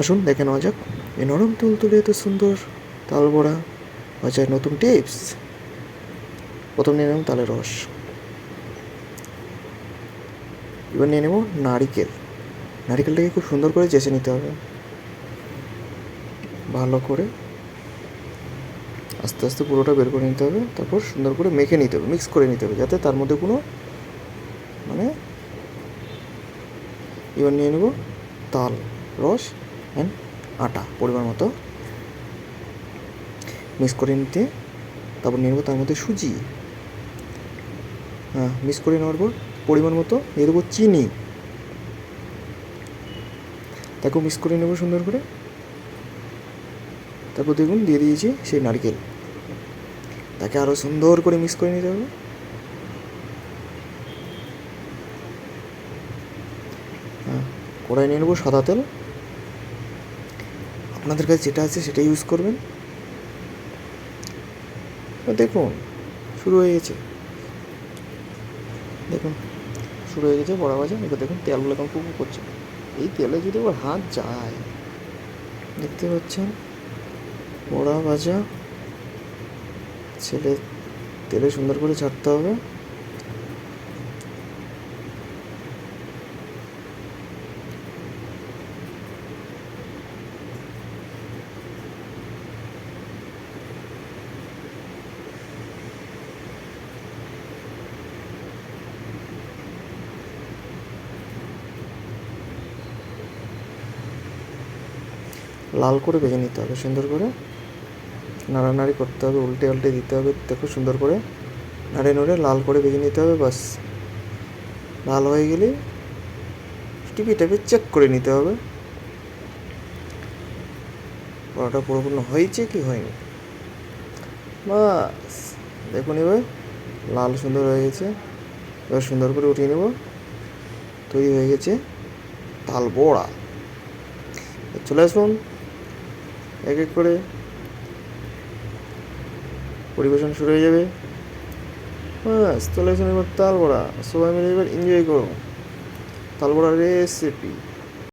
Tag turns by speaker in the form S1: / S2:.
S1: আসুন, দেখে নেওয়া যাক। এই নরম তুলতুলে এত সুন্দর তাল বড়া বাজার নতুন টিপস। প্রথম নিয়ে নেব তালের রস। এবার নিয়ে নেব নারিকেল। নারিকেলটাকে খুব সুন্দর করে চেঁচে নিতে হবে। ভালো করে আস্তে আস্তে পুরোটা বের করে নিতে হবে। তারপর সুন্দর করে মেখে নিতে হবে, মিক্স করে নিতে হবে, যাতে তার মধ্যে কোনো মানে এবার নিয়ে নেব তাল, রস। অ্যান্ড আটা, পরিমাণ মতো। মিক্স করে নিতে, তারপর নিয়ে নেব তার মধ্যে সুজি। হ্যাঁ মিক্স করে নেওয়ার পর পরিমাণ মতো দিয়ে দেবো চিনি। তাকেও মিক্স করে নেব সুন্দর করে। তারপর দেখুন, দিয়ে দিয়েছি সেই নারকেল। তাকে আরও সুন্দর করে মিক্স করে নিতে হবে। কড়াই নিয়ে নেব সাদা তেল। আপনাদের কাছে যেটা আছে সেটা ইউজ করবেন। দেখুন, শুরু হয়ে গেছে। দেখুন, শুরু হয়ে গেছে বড়া ভাজা। এবার দেখুন তেলগুলো কেমন কুকু করছে। এই তেলে যদি ওর হাত যায়, দেখতে পাচ্ছেন? বড়া ভাজা, ছেলে তেলে সুন্দর করে ছাড়তে হবে। লাল করে ভেজে নিতে হবে সুন্দর করে। নাড়ানাড়ি করতে হবে, উল্টে উল্টে দিতে হবে, দেখো সুন্দর করে। নাড়ে নড়ে লাল করে ভেজে নিতে হবে বাস লাল হয়ে গেলে টেপে চেক করে নিতে হবে। পরোটা পরিপূর্ণ হয়েছে কি হয়নি? বাস দেখুন এবার, লাল সুন্দর হয়ে গেছে। এবার সুন্দর করে উঠিয়ে নেব। তৈরি হয়ে গেছে তাল বড়া। চলে আসুন। এক এক করে পরিবেশন শুরু হয়ে যাবে। বাস চলে এবার তাল বড়া সবাই মিলে এবার এনজয় করো। তাল বড়ার রেসিপি